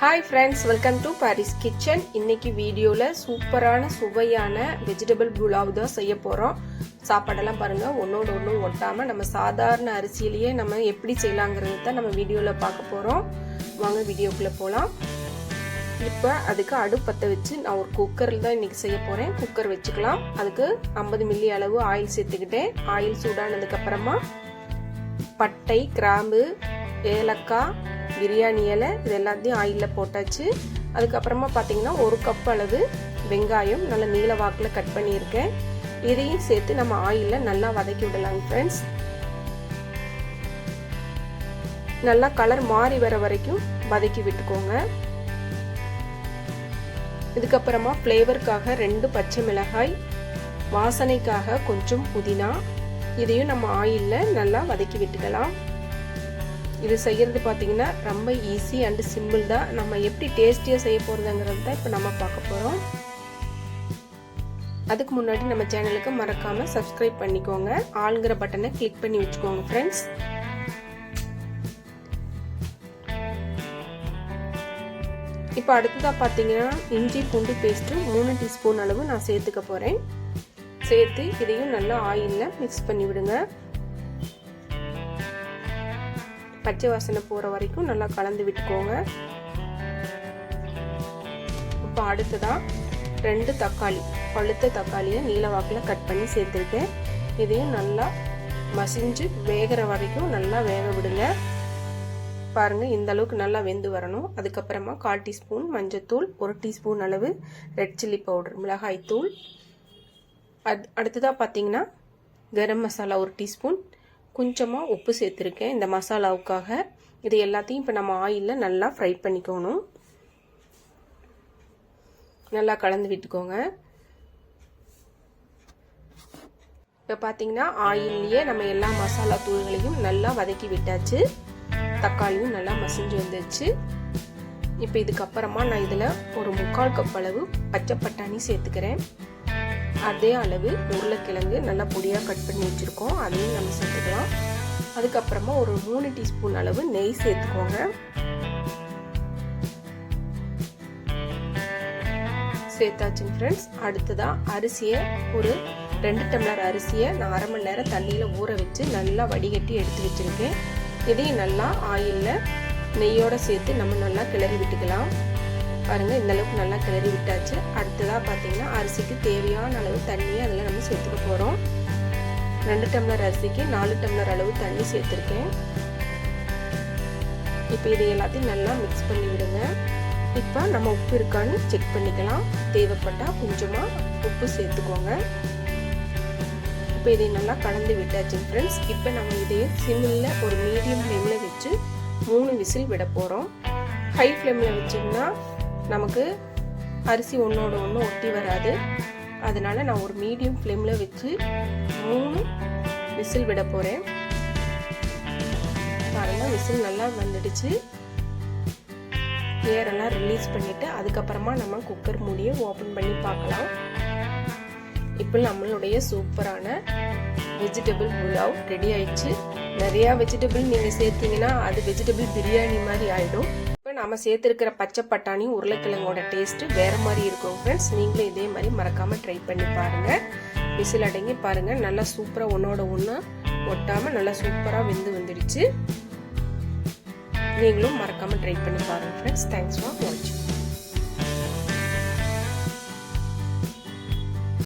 Hi friends welcome to Paris kitchen இன்னைக்கு வீடியோவில் சூப்பரான சுவையான வெஜிடபிள் புலாவ் தான் செய்ய போகிறோம் சாப்பாடெல்லாம் பாருங்கள் ஒன்றோடு ஒன்றும் ஒட்டாமல் நம்ம சாதாரண அரிசியிலேயே நம்ம எப்படி செய்யலாங்கிறது தான் நம்ம வீடியோவில் பார்க்க போகிறோம் வாங்க வீடியோக்குள்ளே போகலாம் இப்போ அதுக்கு அடுப்பத்தை வச்சு நான் ஒரு குக்கரில் தான் இன்றைக்கி செய்ய போகிறேன் குக்கர் வச்சுக்கலாம். அதுக்கு ஐம்பது மில்லி அளவு ஆயில் சேர்த்துக்கிட்டேன். ஆயில் சூடானதுக்கப்புறமா பட்டை கிராம்பு ஏலக்காய் பிரியாணி இலை இது எல்லாத்தையும் ஆயிலில் போட்டாச்சு. அதுக்கப்புறமா பார்த்தீங்கன்னா ஒரு கப் அளவு வெங்காயம் நல்லா நீல வாக்கில் கட் பண்ணியிருக்கேன். இதையும் சேர்த்து நம்ம ஆயிலில் நல்லா வதக்கி விடலாங்க ஃப்ரெண்ட்ஸ் நல்லா கலர் மாறி வர வரைக்கும் வதக்கி விட்டுக்கோங்க. இதுக்கப்புறமா ஃப்ளேவருக்காக ரெண்டு பச்சை மிளகாய் வாசனைக்காக கொஞ்சம் புதினா. இதையும் நம்ம ஆயிலில் நல்லா வதக்கி விட்டுக்கலாம். இது செய்கிறது பார்த்தீங்கன்னா ரொம்ப ஈஸி அண்டு சிம்பிள் தான். நம்ம எப்படி டேஸ்டியாக செய்ய போகிறதுங்கிறது தான் இப்போ நம்ம பார்க்க போகிறோம் அதுக்கு முன்னாடி நம்ம சேனலுக்கு மறக்காமல் சப்ஸ்கிரைப் பண்ணிக்கோங்க. ஆளுங்கிற பட்டனை கிளிக் பண்ணி வச்சுக்கோங்க ஃப்ரெண்ட்ஸ் இப்போ அடுத்ததாக பார்த்தீங்கன்னா இஞ்சி பூண்டு பேஸ்ட்டு மூணு டீஸ்பூன் அளவு நான் சேர்த்துக்க போகிறேன் சேர்த்து இதையும் நல்லா ஆயிலில் மிக்ஸ் பண்ணி விடுங்க. பச்சை வாசனை போகிற வரைக்கும் நல்லா கலந்து விட்டுக்கோங்க. இப்போ அடுத்ததாக ரெண்டு தக்காளி பழுத்த தக்காளியை நீல வாக்கில் கட் பண்ணி சேர்த்துருக்கேன். இதையும் நல்லா மசிஞ்சு வேகிற வரைக்கும் நல்லா வேக விடுங்க. பாருங்கள் இந்த அளவுக்கு நல்லா வெந்து வரணும். அதுக்கப்புறமா கால் டீஸ்பூன் மஞ்சத்தூள் ஒரு டீஸ்பூன் அளவு ரெட் சில்லி பவுடர் மிளகாய் தூள் அட் அடுத்ததாக பார்த்தீங்கன்னா கரம் மசாலா ஒரு டீஸ்பூன். கொஞ்சமாக உப்பு சேர்த்துருக்கேன். இந்த மசாலாவுக்காக. இது எல்லாத்தையும் இப்போ நம்ம ஆயிலில் நல்லா ஃப்ரை பண்ணிக்கணும். நல்லா கலந்து விட்டுக்கோங்க. இப்போ பார்த்தீங்கன்னா ஆயில்லையே நம்ம எல்லா மசாலா தூள்களையும் நல்லா வதக்கி விட்டாச்சு. தக்காளியும் நல்லா மசிஞ்சு வந்துச்சு இப்போ இதுக்கப்புறமா நான் இதில் ஒரு முக்கால் கப் அளவு பச்சை பட்டாணி சேர்த்துக்கிறேன். அதே அளவு உருளைக்கிழங்கு நல்லா பொடியாக கட் பண்ணி வச்சுருக்கோம். அதையும் நம்ம சேர்த்துக்கலாம். அதுக்கப்புறமா ஒரு மூணு டீஸ்பூன் அளவு நெய் சேர்த்துக்கோங்க. சேர்த்தாச்சுங்க ஃப்ரெண்ட்ஸ் அடுத்ததாக அரிசியை ஒரு ரெண்டு டம்ளர் அரிசியை நான் அரை மணி நேரம் தண்ணியில் ஊற வச்சு நல்லா வடிகட்டி எடுத்து வச்சுருக்கேன். இதையும் நல்லா ஆயிலில் நெய்யோடு சேர்த்து நம்ம நல்லா கிளறி விட்டுக்கலாம். பாருங்கள் இந்த அளவுக்கு நல்லா கிளறி விட்டாச்சு. அடுத்ததாக பார்த்தீங்கன்னா அரிசிக்கு தேவையான அளவு தண்ணியை அதில் நம்ம சேர்த்துக்க போகிறோம் ரெண்டு டம்ளர் அரிசிக்கு நாலு டம்ளர் அளவு தண்ணி சேர்த்துருக்கேன். இப்போ இது எல்லாத்தையும் நல்லா மிக்ஸ் பண்ணி விடுங்க. இப்போ நம்ம உப்பு இருக்கான்னு செக் பண்ணிக்கலாம். தேவைப்பட்டால் கொஞ்சமாக உப்பு சேர்த்துக்கோங்க. இப்போ இதை நல்லா கலந்து விட்டாச்சு ஃப்ரெண்ட்ஸ் இப்போ நம்ம இதையே சிம்மில் ஒரு மீடியம் ஃப்ளேமில் வச்சு மூணு விசில் விட போகிறோம் ஹை ஃப்ளேமில் வச்சிங்கன்னா நமக்கு அரிசி ஒன்றோட ஒன்று ஒட்டி வராது. அதனால் நான் ஒரு மீடியம் ஃப்ளேமில் வச்சு மூணு விசில் விட போகிறேன் பாருங்கள் விசில் நல்லா வந்துடுச்சு. ஏரெல்லாம் ரிலீஸ் பண்ணிவிட்டு அதுக்கப்புறமா நம்ம குக்கர் மூடியை ஓப்பன் பண்ணி பார்க்கலாம். இப்போ நம்மளுடைய சூப்பரான வெஜிடபிள் புலாவ் ரெடி ஆயிடுச்சு. நிறையா வெஜிடபிள் நீங்கள் சேர்த்தீங்கன்னா அது வெஜிடபிள் பிரியாணி மாதிரி ஆகிடும் இப்போ நம்ம சேர்த்துருக்கிற பச்சை பட்டாணியும் உருளைக்கிழங்கோட டேஸ்ட்டு வேறு மாதிரி இருக்கும் ஃப்ரெண்ட்ஸ் நீங்களும் இதே மாதிரி மறக்காமல் ட்ரை பண்ணி பாருங்கள் விசில் அடங்கி பாருங்கள் நல்லா சூப்பராக ஒன்றோட ஒன்றா ஒட்டாமல் நல்லா சூப்பராக வெந்து வந்துடுச்சு. நீங்களும் மறக்காமல் ட்ரை பண்ணி பாருங்கள் ஃப்ரெண்ட்ஸ் தேங்க்ஸ் ஃபார்